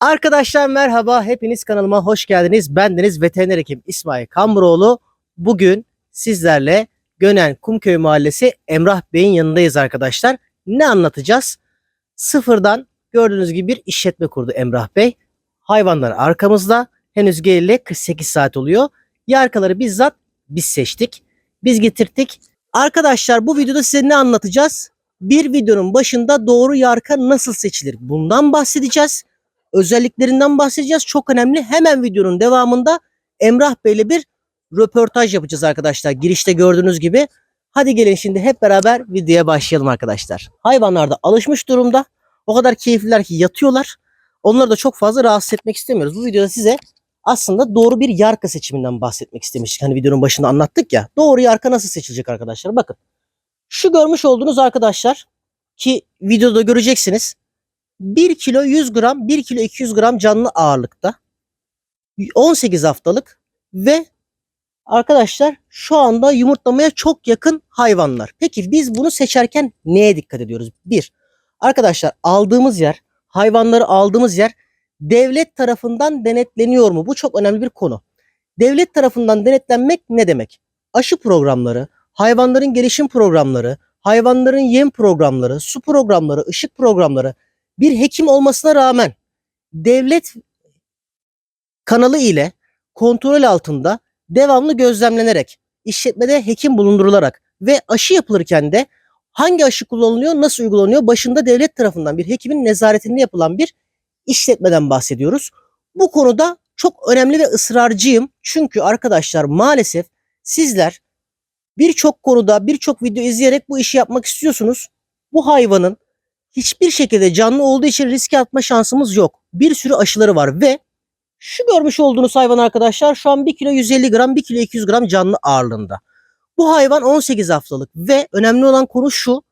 Arkadaşlar merhaba, hepiniz kanalıma hoş geldiniz. Bendeniz veteriner hekim İsmail Kamburoğlu. Bugün sizlerle Gönen Kumköy Mahallesi Emrah Bey'in yanındayız arkadaşlar. Ne anlatacağız? Sıfırdan gördüğünüz gibi bir işletme kurdu Emrah Bey. Hayvanlar arkamızda. Henüz geleli 48 saat oluyor. Yarkaları bizzat biz seçtik. Biz getirttik. Arkadaşlar bu videoda size ne anlatacağız? Bir videonun başında doğru yarka nasıl seçilir? Bundan bahsedeceğiz özelliklerinden bahsedeceğiz. Çok önemli. Hemen videonun devamında Emrah Bey'le bir röportaj yapacağız arkadaşlar. Girişte gördüğünüz gibi. Hadi gelin şimdi hep beraber videoya başlayalım arkadaşlar. Hayvanlar da alışmış durumda. O kadar keyifliler ki yatıyorlar. Onları da çok fazla rahatsız etmek istemiyoruz. Bu videoda size aslında doğru bir yarka seçiminden bahsetmek istemiştik. Hani videonun başında anlattık ya. Doğru yarka nasıl seçilecek arkadaşlar? Bakın. Şu görmüş olduğunuz arkadaşlar ki videoda göreceksiniz. 1 kilo 100 gram, 1 kilo 200 gram canlı ağırlıkta. 18 haftalık ve arkadaşlar şu anda yumurtlamaya çok yakın hayvanlar. Peki biz bunu seçerken neye dikkat ediyoruz? Bir, arkadaşlar aldığımız yer, hayvanları aldığımız yer devlet tarafından denetleniyor mu? Bu çok önemli bir konu. Devlet tarafından denetlenmek ne demek? Aşı programları, hayvanların gelişim programları, hayvanların yem programları, su programları, ışık programları, bir hekim olmasına rağmen devlet kanalı ile kontrol altında devamlı gözlemlenerek, işletmede hekim bulundurularak ve aşı yapılırken de hangi aşı kullanılıyor, nasıl uygulanıyor başında devlet tarafından bir hekimin nezaretinde yapılan bir işletmeden bahsediyoruz. Bu konuda çok önemli ve ısrarcıyım. Çünkü arkadaşlar maalesef sizler birçok konuda birçok video izleyerek bu işi yapmak istiyorsunuz. Bu hayvanın hiçbir şekilde canlı olduğu için riske atma şansımız yok. Bir sürü aşıları var ve şu görmüş olduğunuz hayvan arkadaşlar şu an 1 kilo 150 gram 1 kilo 200 gram canlı ağırlığında. Bu hayvan 18 haftalık ve önemli olan konu şu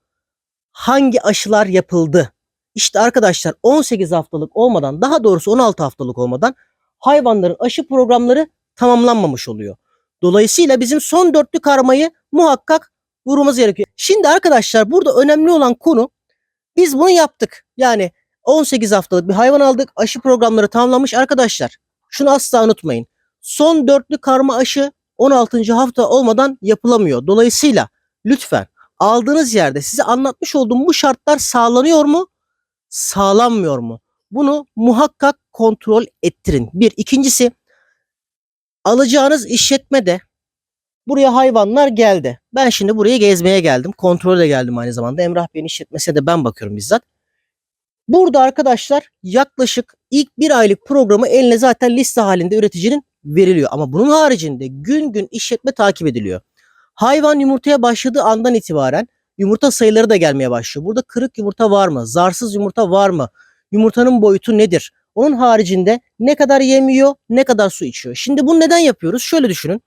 hangi aşılar yapıldı? İşte arkadaşlar 18 haftalık olmadan daha doğrusu 16 haftalık olmadan hayvanların aşı programları tamamlanmamış oluyor. Dolayısıyla bizim son dörtlü karmayı muhakkak vurmamız gerekiyor. Şimdi arkadaşlar burada önemli olan konu biz bunu yaptık. Yani 18 haftalık bir hayvan aldık. Aşı programları tamamlanmış arkadaşlar. Şunu asla unutmayın. Son dörtlü karma aşı 16. hafta olmadan yapılamıyor. Dolayısıyla lütfen aldığınız yerde size anlatmış olduğum bu şartlar sağlanıyor mu? Sağlanmıyor mu? Bunu muhakkak kontrol ettirin. Bir. ikincisi alacağınız işletmede Buraya hayvanlar geldi. Ben şimdi buraya gezmeye geldim. Kontrole geldim aynı zamanda. Emrah Bey'in işletmesine de ben bakıyorum bizzat. Burada arkadaşlar yaklaşık ilk bir aylık programı eline zaten liste halinde üreticinin veriliyor. Ama bunun haricinde gün gün işletme takip ediliyor. Hayvan yumurtaya başladığı andan itibaren yumurta sayıları da gelmeye başlıyor. Burada kırık yumurta var mı? Zarsız yumurta var mı? Yumurtanın boyutu nedir? Onun haricinde ne kadar yemiyor, ne kadar su içiyor. Şimdi bunu neden yapıyoruz? Şöyle düşünün.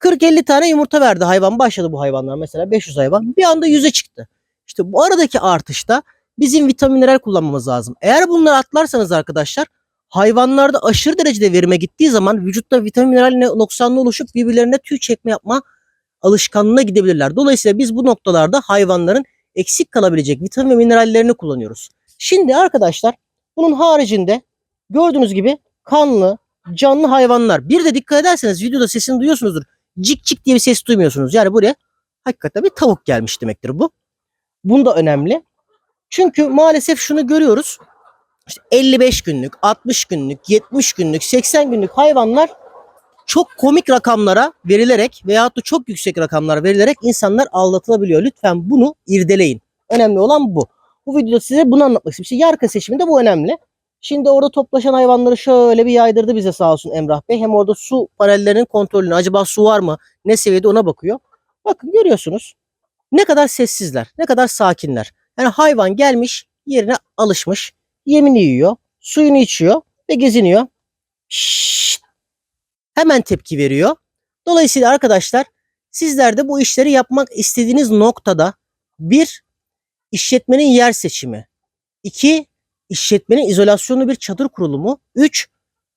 40-50 tane yumurta verdi hayvan. Başladı bu hayvanlar mesela 500 hayvan. Bir anda 100'e çıktı. İşte bu aradaki artışta bizim vitaminler kullanmamız lazım. Eğer bunları atlarsanız arkadaşlar hayvanlarda aşırı derecede verime gittiği zaman vücutta vitamin mineral noksanlı oluşup birbirlerine tüy çekme yapma alışkanlığına gidebilirler. Dolayısıyla biz bu noktalarda hayvanların eksik kalabilecek vitamin ve minerallerini kullanıyoruz. Şimdi arkadaşlar bunun haricinde gördüğünüz gibi kanlı, canlı hayvanlar. Bir de dikkat ederseniz videoda sesini duyuyorsunuzdur cik cik diye bir ses duymuyorsunuz. Yani buraya hakikaten bir tavuk gelmiş demektir bu. Bunda önemli. Çünkü maalesef şunu görüyoruz. İşte 55 günlük, 60 günlük, 70 günlük, 80 günlük hayvanlar çok komik rakamlara verilerek veyahut da çok yüksek rakamlar verilerek insanlar aldatılabiliyor. Lütfen bunu irdeleyin. Önemli olan bu. Bu videoda size bunu anlatmak istiyorum. İşte yarka seçiminde bu önemli. Şimdi orada toplaşan hayvanları şöyle bir yaydırdı bize sağ olsun Emrah Bey. Hem orada su panellerinin kontrolünü acaba su var mı ne seviyede ona bakıyor. Bakın görüyorsunuz ne kadar sessizler ne kadar sakinler. Yani hayvan gelmiş yerine alışmış yemini yiyor suyunu içiyor ve geziniyor. Şşşt. Hemen tepki veriyor. Dolayısıyla arkadaşlar sizler de bu işleri yapmak istediğiniz noktada bir işletmenin yer seçimi. iki işletmenin izolasyonlu bir çadır kurulumu. 3.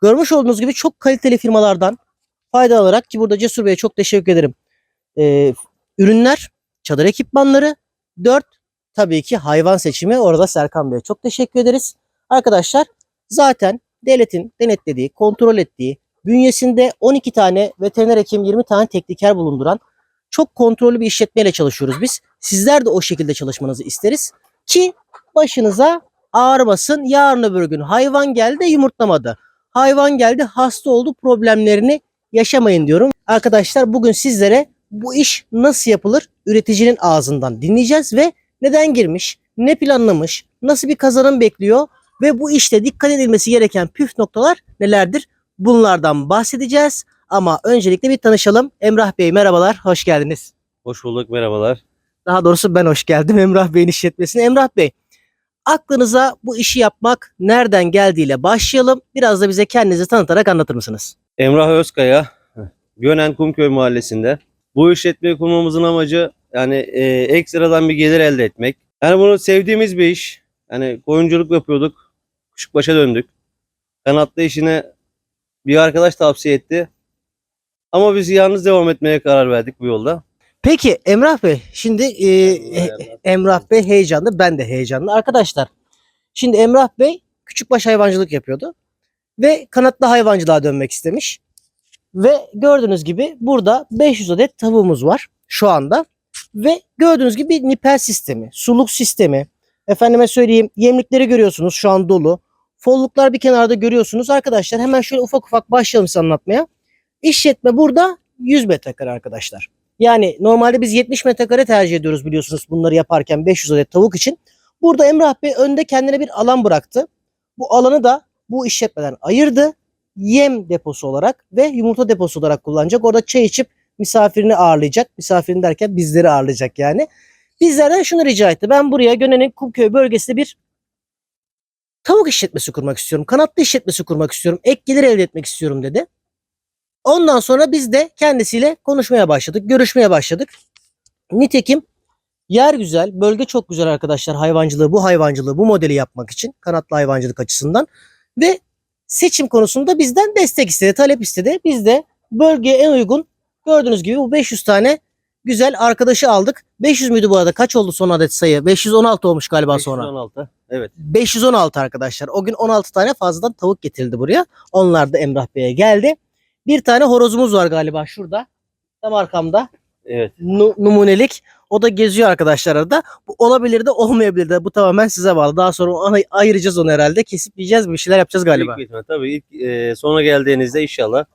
Görmüş olduğunuz gibi çok kaliteli firmalardan faydalanarak ki burada Cesur Bey'e çok teşekkür ederim. Ee, ürünler, çadır ekipmanları. 4. tabii ki hayvan seçimi orada Serkan Bey'e çok teşekkür ederiz. Arkadaşlar zaten devletin denetlediği, kontrol ettiği, bünyesinde 12 tane veteriner hekim, 20 tane tekniker bulunduran çok kontrollü bir işletmeyle çalışıyoruz biz. Sizler de o şekilde çalışmanızı isteriz ki başınıza ağrımasın. Yarın öbür gün hayvan geldi yumurtlamadı. Hayvan geldi hasta oldu problemlerini yaşamayın diyorum. Arkadaşlar bugün sizlere bu iş nasıl yapılır üreticinin ağzından dinleyeceğiz ve neden girmiş, ne planlamış, nasıl bir kazanım bekliyor ve bu işte dikkat edilmesi gereken püf noktalar nelerdir? Bunlardan bahsedeceğiz. Ama öncelikle bir tanışalım. Emrah Bey merhabalar, hoş geldiniz. Hoş bulduk, merhabalar. Daha doğrusu ben hoş geldim Emrah Bey'in işletmesine. Emrah Bey, aklınıza bu işi yapmak nereden geldiğiyle başlayalım. Biraz da bize kendinizi tanıtarak anlatır mısınız? Emrah Özkaya, Gönen Kumköy Mahallesi'nde. Bu işletmeyi kurmamızın amacı yani e, ekstradan bir gelir elde etmek. Yani bunu sevdiğimiz bir iş. Yani koyunculuk yapıyorduk. Küçükbaşa döndük. Kanatlı işine bir arkadaş tavsiye etti. Ama biz yalnız devam etmeye karar verdik bu yolda. Peki Emrah Bey, şimdi e, Emrah Bey heyecanlı, ben de heyecanlı. Arkadaşlar, şimdi Emrah Bey küçükbaş hayvancılık yapıyordu ve kanatlı hayvancılığa dönmek istemiş. Ve gördüğünüz gibi burada 500 adet tavuğumuz var şu anda. Ve gördüğünüz gibi bir nipel sistemi, suluk sistemi, efendime söyleyeyim yemlikleri görüyorsunuz şu an dolu. Folluklar bir kenarda görüyorsunuz. Arkadaşlar hemen şöyle ufak ufak başlayalım size anlatmaya. İşletme burada 100 metrekare arkadaşlar. Yani normalde biz 70 metrekare tercih ediyoruz biliyorsunuz bunları yaparken 500 adet tavuk için. Burada Emrah Bey önde kendine bir alan bıraktı. Bu alanı da bu işletmeden ayırdı. Yem deposu olarak ve yumurta deposu olarak kullanacak. Orada çay içip misafirini ağırlayacak. Misafirini derken bizleri ağırlayacak yani. Bizlerden şunu rica etti. Ben buraya Gönen'in Kumköy bölgesinde bir tavuk işletmesi kurmak istiyorum. Kanatlı işletmesi kurmak istiyorum. Ek gelir elde etmek istiyorum dedi. Ondan sonra biz de kendisiyle konuşmaya başladık. Görüşmeye başladık. Nitekim yer güzel, bölge çok güzel arkadaşlar hayvancılığı, bu hayvancılığı, bu modeli yapmak için kanatlı hayvancılık açısından ve seçim konusunda bizden destek istedi, talep istedi. Biz de bölgeye en uygun gördüğünüz gibi bu 500 tane güzel arkadaşı aldık. 500 müydü bu arada? Kaç oldu son adet sayı? 516 olmuş galiba sonra. 516. Evet. 516 arkadaşlar. O gün 16 tane fazladan tavuk getirildi buraya. Onlar da Emrah Bey'e geldi. Bir tane horozumuz var galiba şurada. Tam arkamda. Evet. Nu- numunelik. O da geziyor arkadaşlar arada. Bu olabilir de olmayabilir de. Bu tamamen size bağlı. Daha sonra onu ayıracağız onu herhalde. Kesip yiyeceğiz bir şeyler yapacağız galiba. Büyük bir ihtimal. Tabii ilk e, sonra geldiğinizde inşallah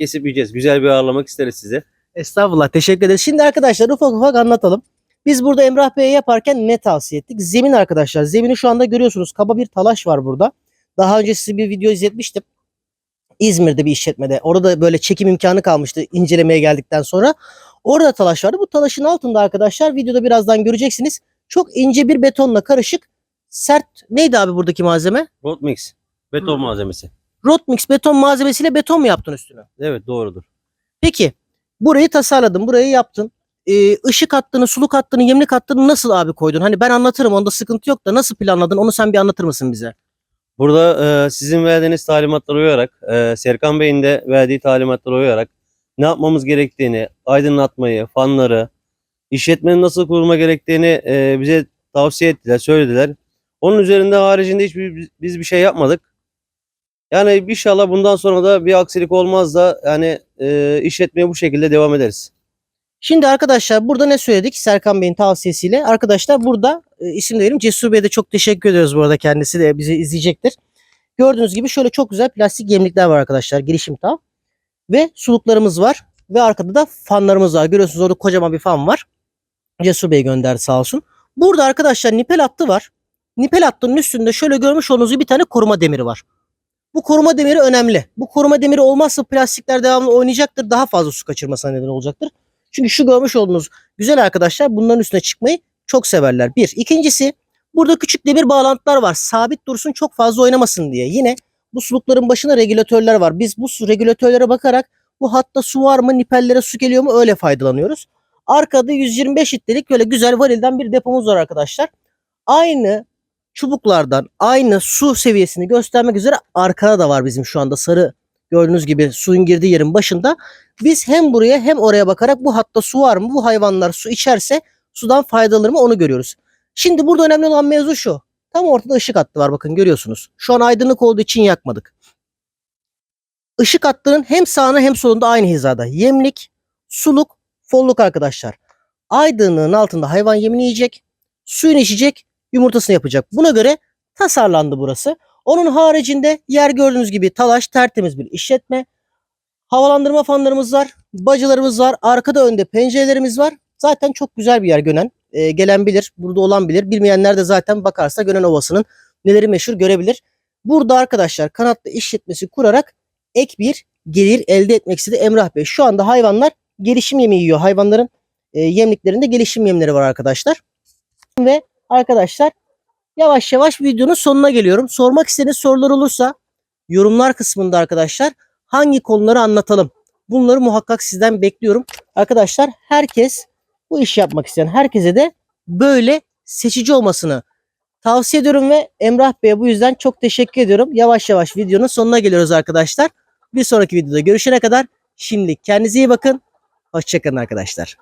kesip yiyeceğiz. Güzel bir ağırlamak isteriz size. Estağfurullah. Teşekkür ederiz. Şimdi arkadaşlar ufak ufak anlatalım. Biz burada Emrah Bey'e yaparken ne tavsiye ettik? Zemin arkadaşlar. Zemini şu anda görüyorsunuz. Kaba bir talaş var burada. Daha önce size bir video izletmiştim. İzmir'de bir işletmede. Orada böyle çekim imkanı kalmıştı incelemeye geldikten sonra. Orada talaş vardı. Bu talaşın altında arkadaşlar videoda birazdan göreceksiniz. Çok ince bir betonla karışık sert neydi abi buradaki malzeme? Road mix. Beton Hı. malzemesi. Rot mix beton malzemesiyle beton mu yaptın üstüne? Evet doğrudur. Peki burayı tasarladın, burayı yaptın. Ee, ışık hattını, suluk hattını, yemlik hattını nasıl abi koydun? Hani ben anlatırım onda sıkıntı yok da nasıl planladın onu sen bir anlatır mısın bize? Burada e, sizin verdiğiniz talimatlara uyarak, e, Serkan Bey'in de verdiği talimatlara uyarak ne yapmamız gerektiğini, aydınlatmayı, fanları, işletmenin nasıl kurulma gerektiğini e, bize tavsiye ettiler, söylediler. Onun üzerinde haricinde hiçbir biz bir şey yapmadık. Yani inşallah bundan sonra da bir aksilik olmaz da yani e, işletmeye bu şekilde devam ederiz. Şimdi arkadaşlar burada ne söyledik Serkan Bey'in tavsiyesiyle? Arkadaşlar burada e, isim verelim. Cesur Bey'e de çok teşekkür ediyoruz bu arada kendisi de bizi izleyecektir. Gördüğünüz gibi şöyle çok güzel plastik yemlikler var arkadaşlar girişim tam. Ve suluklarımız var. Ve arkada da fanlarımız var. Görüyorsunuz orada kocaman bir fan var. Cesur Bey gönderdi sağ olsun. Burada arkadaşlar nipel hattı var. Nipel hattının üstünde şöyle görmüş olduğunuz gibi bir tane koruma demiri var. Bu koruma demiri önemli. Bu koruma demiri olmazsa plastikler devamlı oynayacaktır. Daha fazla su kaçırmasına neden olacaktır. Çünkü şu görmüş olduğunuz güzel arkadaşlar bunların üstüne çıkmayı çok severler. Bir. İkincisi burada küçük demir bağlantılar var. Sabit dursun çok fazla oynamasın diye. Yine bu sulukların başına regülatörler var. Biz bu regülatörlere bakarak bu hatta su var mı, nipellere su geliyor mu öyle faydalanıyoruz. Arkada 125 litrelik böyle güzel varilden bir depomuz var arkadaşlar. Aynı çubuklardan aynı su seviyesini göstermek üzere arkada da var bizim şu anda sarı gördüğünüz gibi suyun girdiği yerin başında. Biz hem buraya hem oraya bakarak bu hatta su var mı? Bu hayvanlar su içerse sudan faydalanır mı onu görüyoruz. Şimdi burada önemli olan mevzu şu. Tam ortada ışık hattı var bakın görüyorsunuz. Şu an aydınlık olduğu için yakmadık. Işık hattının hem sağına hem solunda aynı hizada. Yemlik, suluk, folluk arkadaşlar. Aydınlığın altında hayvan yemini yiyecek, suyunu içecek, yumurtasını yapacak. Buna göre tasarlandı burası. Onun haricinde yer gördüğünüz gibi talaş tertemiz bir işletme. Havalandırma fanlarımız var, bacılarımız var, arkada önde pencerelerimiz var. Zaten çok güzel bir yer Gönen. Ee, gelen bilir, burada olan bilir. Bilmeyenler de zaten bakarsa Gönen Ovası'nın neleri meşhur görebilir. Burada arkadaşlar kanatlı işletmesi kurarak ek bir gelir elde etmek istedi Emrah Bey. Şu anda hayvanlar gelişim yemi yiyor. Hayvanların e, yemliklerinde gelişim yemleri var arkadaşlar. Ve arkadaşlar yavaş yavaş videonun sonuna geliyorum. Sormak istediğiniz sorular olursa yorumlar kısmında arkadaşlar hangi konuları anlatalım? Bunları muhakkak sizden bekliyorum. Arkadaşlar herkes bu işi yapmak isteyen herkese de böyle seçici olmasını tavsiye ediyorum ve Emrah Bey'e bu yüzden çok teşekkür ediyorum. Yavaş yavaş videonun sonuna geliyoruz arkadaşlar. Bir sonraki videoda görüşene kadar şimdi kendinize iyi bakın. Hoşçakalın arkadaşlar.